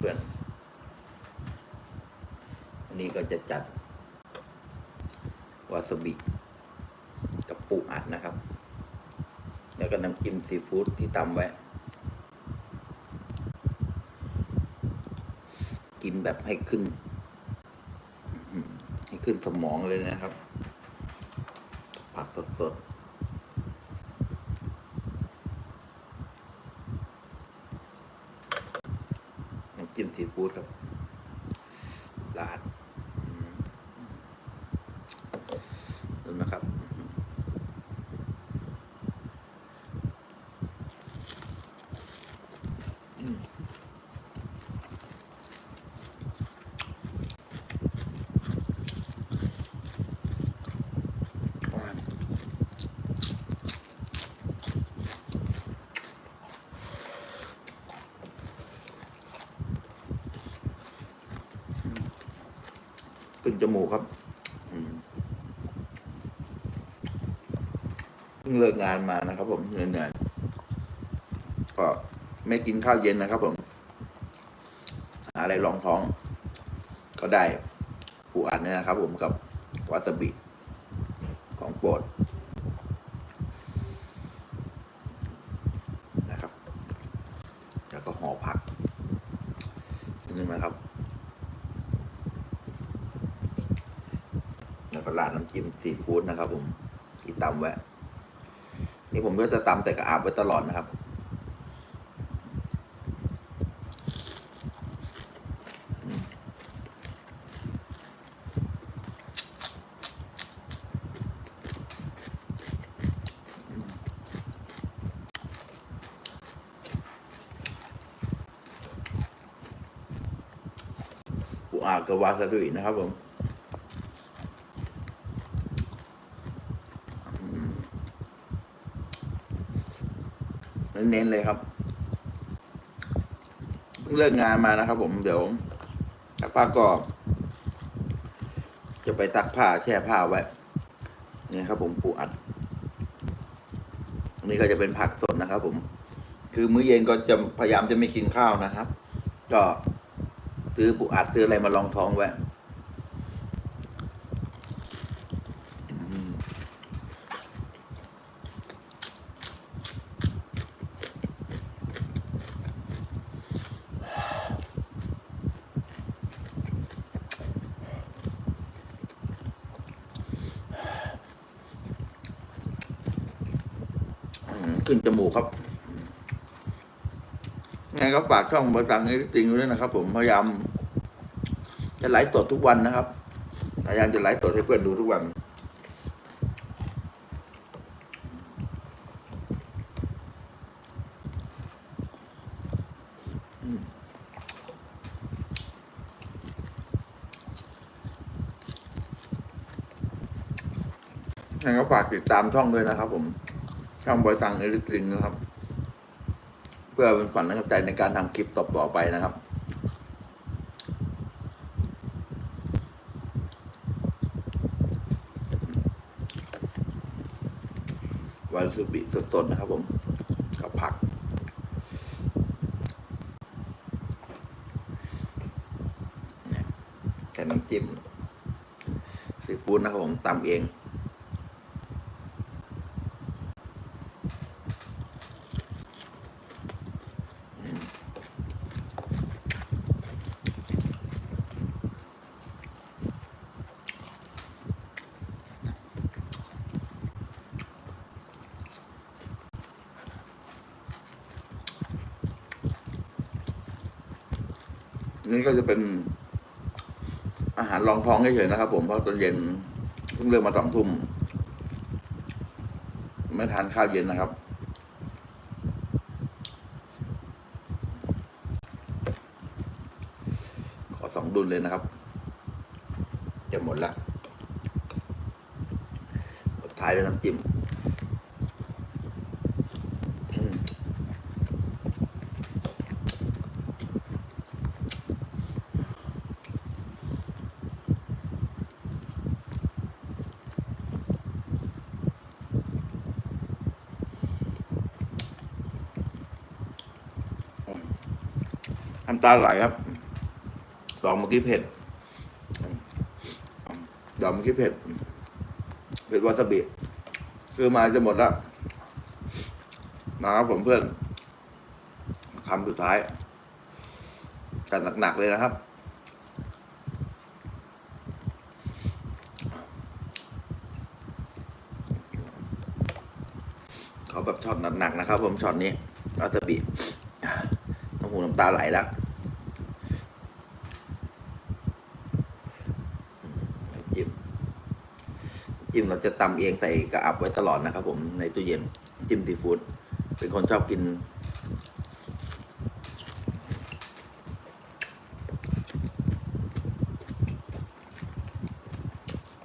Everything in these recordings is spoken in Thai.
เพื่อนๆวันนี้ก็จะจัดวาซาบิกับปูอัดนะครับ แล้วก็น้ำจิ้มซีฟู้ดที่ตำไว้ กินแบบให้ขึ้น ให้ขึ้นสมองเลยนะครับ ผักสดๆน้ำจิ้ม ซีฟู้ดครับลาดอืมดูนะครับ ขึ้นจมูกครับเพิ่งเลิกงานมานะครับ ผมเหนื่อยๆก็ไม่กินข้าวเย็นนะครับ ผมหาอะไรรองท้อง ก็ได้ปูอัดเนี่ยนะครับ ผมกับวาตาบิของโปรดนะครับ แล้วก็ห่อผักนิดนึงนะครับ แล้วก็ราดน้ำจิ้มซีฟู้ดนะครับ ผมที่ตำไว้นี่ผมก็จะตำแต่กระอาบไว้ตลอดนะครับปูอาดกับวาซาบินะครับผม เน้นๆเลยครับเพิ่งเลิกงานมานะครับ ผมเดี๋ยวสักพักก็จะไปซักผ้าแช่ผ้าไว้นี่ครับ ผมปูอัดนนี้ก็จะเป็นผักสดนะครับ ผม คือมื้อเย็นก็จะพยายามจะไม่กินข้าวนะครับ ก็ซื้อปูอัดซื้ออะไรมาลองท้องไว้ ขึ้นจมูกครับไงก็ฝากช่องบริษัทนี้จริงด้วยนะครับ ผมพยายาม จะไลฟ์สดทุกวันนะครับพยายามจะไลฟ์สดให้เพื่อนดูทุกวันอืมยังไงก็ฝากติดตามช่องด้วยนะครับผม ช่องบอยตังเอลิทินนะครับ เพื่อเป็นฝันและกำลังใจในการทำคลิปต่อๆไปนะครับวาซาบิสดๆนะครับ ผม กับผักเนี่ยแค่น้ำจิ้มซีฟู้ดนะครับผมตำเอง นี่ก็จะเป็น อาหารรองท้องเฉยๆนะครับผมเพราะตอนเย็นเพิ่งเลิกมาสองทุ่มไม่ทานข้าวเย็นนะครับ ขอสองดุลเลยนะครับ จะหมดละท้ายด้วยน้ำจิ้ม น้ำตาไหลครับดอกเมื่อกี้เผ็ดดอกเมื่อกี้เผ็ดเผ็ดวาซาบิซื้อมาจะหมดแล้วมาครับผมเพื่อนคำสุดท้ายกันหนักๆเลยนะครับ เขาแบบช็อตหนักๆนะครับ ผมช็อตนี้วาซาบิน้ำหูน้ำตาไหลแล้วน้ำจิ้มน้ำ จิ้มเราจะตำเองใส่กระอับไว้ตลอดนะครับ ผมในตู้เย็นจิ้มซีฟู้ดเป็นคนชอบกิน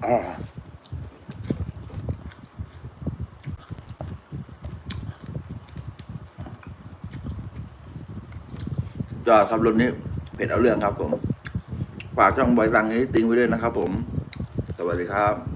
อ่าจอดครับรถนี้เผ็ดเอาเรื่องครับผม ฝากช่องบอยตังนี้ติ้งไว้ด้วยนะครับผม สวัสดีครับ